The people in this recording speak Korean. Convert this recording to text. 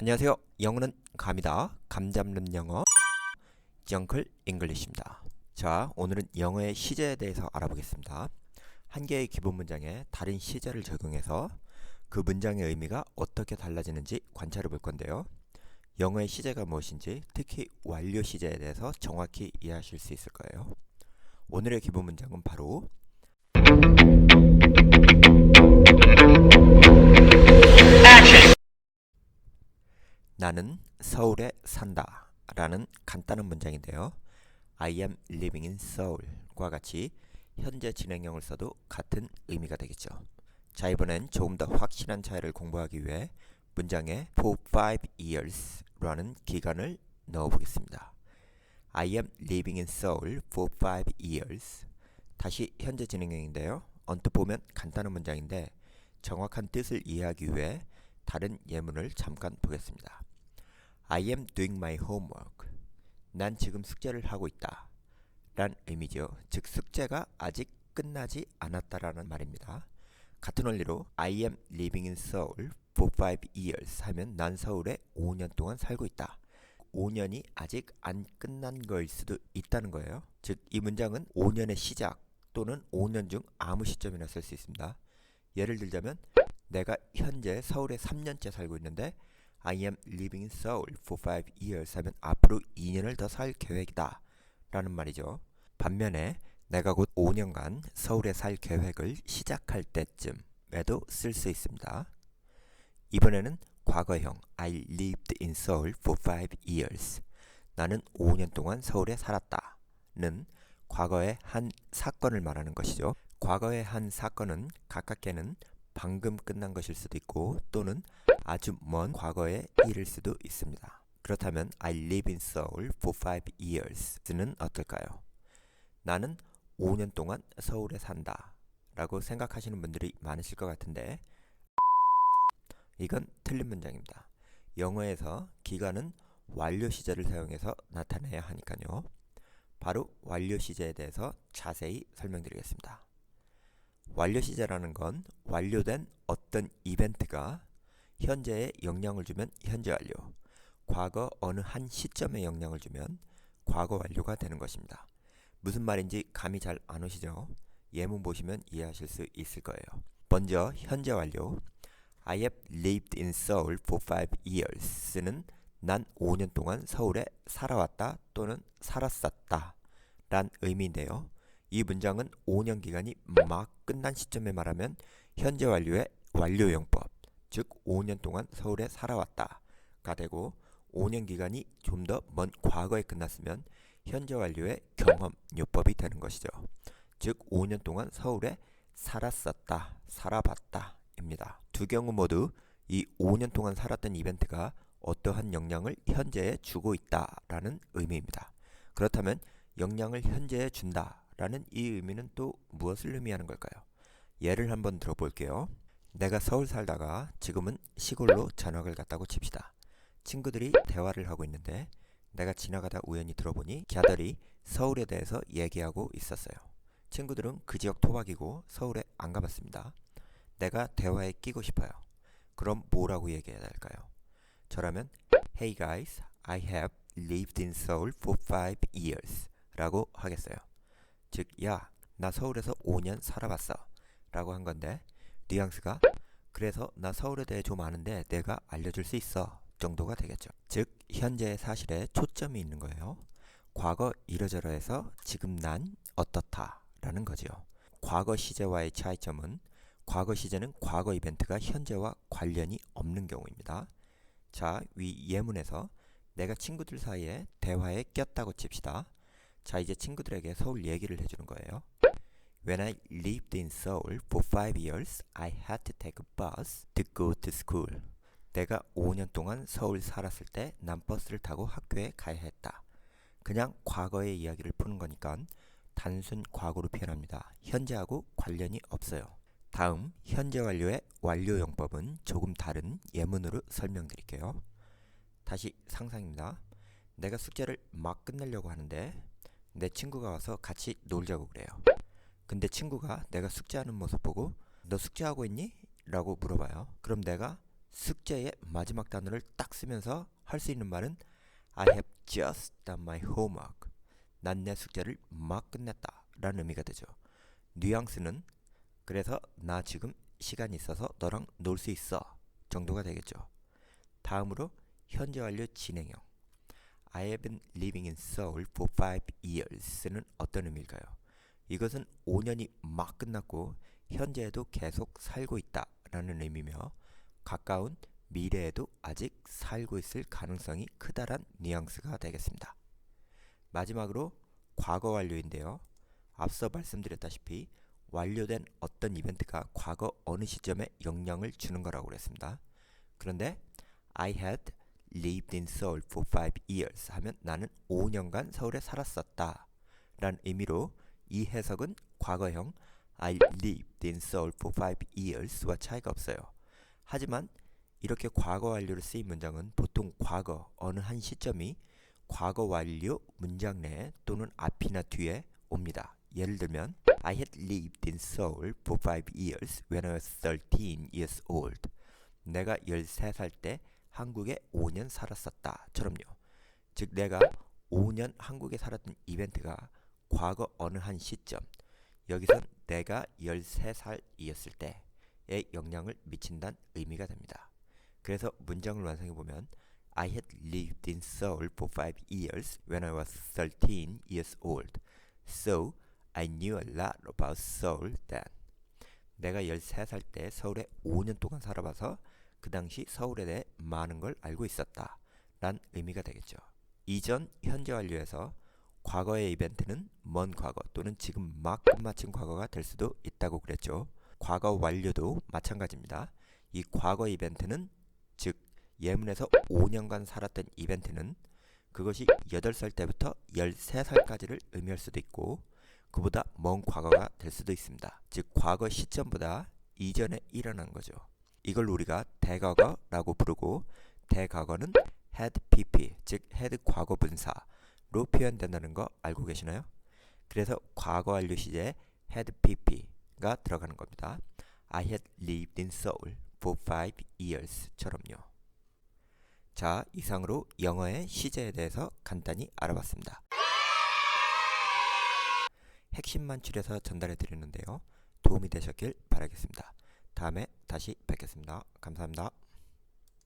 안녕하세요. 영어는 감이다. 감 잡는 영어. 정클 잉글리시입니다. 자, 오늘은 영어의 시제에 대해서 알아보겠습니다. 한 개의 기본 문장에 다른 시제를 적용해서 그 문장의 의미가 어떻게 달라지는지 관찰해 볼 건데요. 영어의 시제가 무엇인지 특히 완료 시제에 대해서 정확히 이해하실 수 있을 거예요. 오늘의 기본 문장은 바로 나는 서울에 산다 라는 간단한 문장인데요. I am living in Seoul과 같이 현재 진행형을 써도 같은 의미가 되겠죠. 자 이번엔 조금 더 확실한 차이를 공부하기 위해 문장에 for five years 라는 기간을 넣어 보겠습니다. I am living in Seoul for five years 다시 현재 진행형인데요. 언뜻 보면 간단한 문장인데 정확한 뜻을 이해하기 위해 다른 예문을 잠깐 보겠습니다. I am doing my homework. 난 지금 숙제를 하고 있다. 란 의미죠. 즉 숙제가 아직 끝나지 않았다라는 말입니다. 같은 원리로 I am living in Seoul for 5 years 하면 난 서울에 5년 동안 살고 있다. 5년이 아직 안 끝난 거일 수도 있다는 거예요. 즉 이 문장은 5년의 시작 또는 5년 중 아무 시점이나 쓸 수 있습니다. 예를 들자면 내가 현재 서울에 3년째 살고 있는데 I am living in Seoul for 5 years 하면 앞으로 2년을 더 살 계획이다 라는 말이죠. 반면에 내가 곧 5년간 서울에 살 계획을 시작할 때쯤에도 쓸 수 있습니다. 이번에는 과거형 I lived in Seoul for 5 years 나는 5년 동안 서울에 살았다 는 과거의 한 사건을 말하는 것이죠. 과거의 한 사건은 가깝게는 방금 끝난 것일 수도 있고 또는 아주 먼 과거의 일일 수도 있습니다. 그렇다면 I live in Seoul for 5 years는 어떨까요? 나는 5년 동안 서울에 산다 라고 생각하시는 분들이 많으실 것 같은데 이건 틀린 문장입니다. 영어에서 기간은 완료 시제를 사용해서 나타내야 하니까요. 바로 완료 시제에 대해서 자세히 설명드리겠습니다. 완료 시제라는 건 완료된 어떤 이벤트가 현재에 영향을 주면 현재 완료, 과거 어느 한 시점에 영향을 주면 과거 완료가 되는 것입니다. 무슨 말인지 감이 잘 안 오시죠? 예문 보시면 이해하실 수 있을 거예요. 먼저 현재 완료 I have lived in Seoul for 5 years는 난 5년 동안 서울에 살아왔다 또는 살았었다 란 의미인데요. 이 문장은 5년 기간이 막 끝난 시점에 말하면 현재 완료의 완료용법 즉 5년 동안 서울에 살아왔다가 되고 5년 기간이 좀 더 먼 과거에 끝났으면 현재 완료의 경험요법이 되는 것이죠. 즉 5년 동안 서울에 살았었다, 살아봤다입니다. 두 경우 모두 이 5년 동안 살았던 이벤트가 어떠한 영향을 현재에 주고 있다라는 의미입니다. 그렇다면 영향을 현재에 준다 라는 이 의미는 또 무엇을 의미하는 걸까요? 예를 한번 들어볼게요. 내가 서울 살다가 지금은 시골로 전학을 갔다고 칩시다. 친구들이 대화를 하고 있는데 내가 지나가다 우연히 들어보니 걔들이 서울에 대해서 얘기하고 있었어요. 친구들은 그 지역 토박이고 서울에 안 가봤습니다. 내가 대화에 끼고 싶어요. 그럼 뭐라고 얘기해야 할까요? 저라면 Hey guys, I have lived in Seoul for 5 years 라고 하겠어요. 즉, 야, 나 서울에서 5년 살아봤어 라고 한 건데 뉘앙스가 그래서 나 서울에 대해 좀 아는데 내가 알려줄 수 있어 정도가 되겠죠. 즉 현재의 사실에 초점이 있는 거예요. 과거 이러저러해서 지금 난 어떻다 라는 거지요. 과거 시제와의 차이점은 과거 시제는 과거 이벤트가 현재와 관련이 없는 경우입니다. 자, 위 예문에서 내가 친구들 사이에 대화에 꼈다고 칩시다. 자, 이제 친구들에게 서울 얘기를 해주는 거예요. When I lived in Seoul for 5 years, I had to take a bus to go to school. 내가 5년 동안 서울 살았을 때 난 버스를 타고 학교에 가야 했다. 그냥 과거의 이야기를 푸는 거니까 단순 과거로 표현합니다. 현재하고 관련이 없어요. 다음 현재 완료의 완료 용법은 조금 다른 예문으로 설명드릴게요. 다시 상상입니다. 내가 숙제를 막 끝내려고 하는데 내 친구가 와서 같이 놀자고 그래요. 근데 친구가 내가 숙제하는 모습 보고 너 숙제하고 있니? 라고 물어봐요. 그럼 내가 숙제의 마지막 단어를 딱 쓰면서 할 수 있는 말은 I have just done my homework. 난 내 숙제를 막 끝냈다. 라는 의미가 되죠. 뉘앙스는 그래서 나 지금 시간 있어서 너랑 놀 수 있어. 정도가 되겠죠. 다음으로 현재 완료 진행형. I have been living in Seoul for five years는 어떤 의미일까요? 이것은 5년이 막 끝났고 현재에도 계속 살고 있다라는 의미며 가까운 미래에도 아직 살고 있을 가능성이 크다란 뉘앙스가 되겠습니다. 마지막으로 과거 완료인데요. 앞서 말씀드렸다시피 완료된 어떤 이벤트가 과거 어느 시점에 영향을 주는 거라고 그랬습니다. 그런데 I had lived in Seoul for five years 하면 나는 5년간 서울에 살았었다 라는 의미로 이 해석은 과거형 I lived in Seoul for five years와 차이가 없어요. 하지만 이렇게 과거 완료로 쓰인 문장은 보통 과거 어느 한 시점이 과거 완료 문장 내에 또는 앞이나 뒤에 옵니다. 예를 들면 I had lived in Seoul for five years when I was 13 years old. 내가 13살 때 한국에 5년 살았었다. 처럼요. 즉 내가 5년 한국에 살았던 이벤트가 과거 어느 한 시점 여기선 내가 13살이었을 때에 영향을 미친다는 의미가 됩니다. 그래서 문장을 완성해 보면 I had lived in Seoul for five years when I was 13 years old. So I knew a lot about Seoul then. 내가 13살 때 서울에 5년 동안 살아봐서 그 당시 서울에 대해 많은 걸 알고 있었다. 란 의미가 되겠죠. 이전 현재 완료에서 과거의 이벤트는 먼 과거 또는 지금 막 끝마친 과거가 될 수도 있다고 그랬죠. 과거 완료도 마찬가지입니다. 이 과거 이벤트는 즉 예문에서 5년간 살았던 이벤트는 그것이 8살 때부터 13살까지를 의미할 수도 있고 그보다 먼 과거가 될 수도 있습니다. 즉 과거 시점보다 이전에 일어난 거죠. 이걸 우리가 대과거라고 부르고 대과거는 had pp 즉 had 과거 분사로 표현된다는 거 알고 계시나요? 그래서 과거 완료 시제에 had pp가 들어가는 겁니다. I had lived in Seoul for five years처럼요. 자, 이상으로 영어의 시제에 대해서 간단히 알아봤습니다. 핵심만 추려서 전달해 드리는데요. 도움이 되셨길 바라겠습니다. 다음에 다시 뵙겠습니다. 감사합니다.